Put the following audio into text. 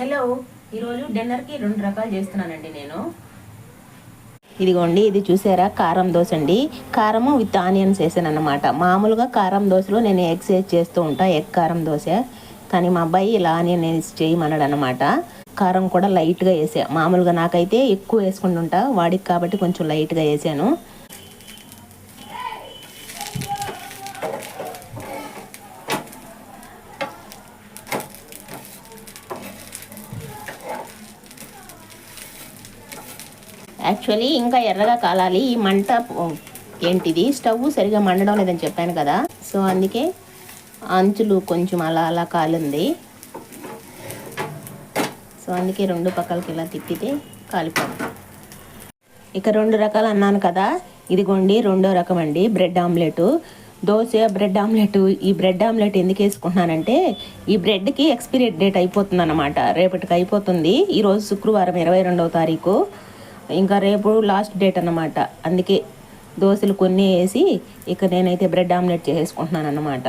Hello ఈరోజు డిన్నర్కి రెండు రకాలు చేస్తున్నానండి నేను. ఇదిగోండి ఇది చూసారా? కారం దోశ అండి కారము విత్ ఆనియన్స్ వేసాను అనమాట మామూలుగా కారం దోశలో నేను ఎగ్స్ వేసి చేస్తూ ఉంటాను ఎగ్ కారం దోశ. కానీ మా అబ్బాయి ఇలా ఆనియన్ వేసి చేయమన్నాడు అనమాట కారం కూడా లైట్గా వేసా. మామూలుగా నాకైతే ఎక్కువ వేసుకుంటుంటా వాడికి కాబట్టి కొంచెం లైట్గా వేసాను. యాక్చువల్లీ ఇంకా ఎర్రగా కాలాలి. ఈ మంట ఏంటిది? స్టవ్ సరిగా మండడం లేదని చెప్పాను కదా. సో అందుకే అంచులు కొంచెం అలా అలా కాలింది. సో అందుకే రెండు పక్కలకి ఇలా తిప్పితే కాలిపోతుంది ఇక రెండు రకాలు అన్నాను కదా. ఇదిగోండి రెండో రకం అండి. Bread omelette. Dosa bread omelette. ఈ బ్రెడ్ ఆమ్లెట్ ఎందుకు వేసుకుంటున్నానంటే ఈ బ్రెడ్కి ఎక్స్పీరియట్ డేట్ అయిపోతుంది అనమాట రేపటికి అయిపోతుంది. ఈరోజు శుక్రవారం ఇరవై రెండవ తారీఖు. ఇంకా రేపు లాస్ట్ డేట్ అన్నమాట. అందుకే దోశలు కొన్ని వేసి ఇక నేనైతే బ్రెడ్ ఆమ్లెట్ చేసుకుంటున్నాను అన్నమాట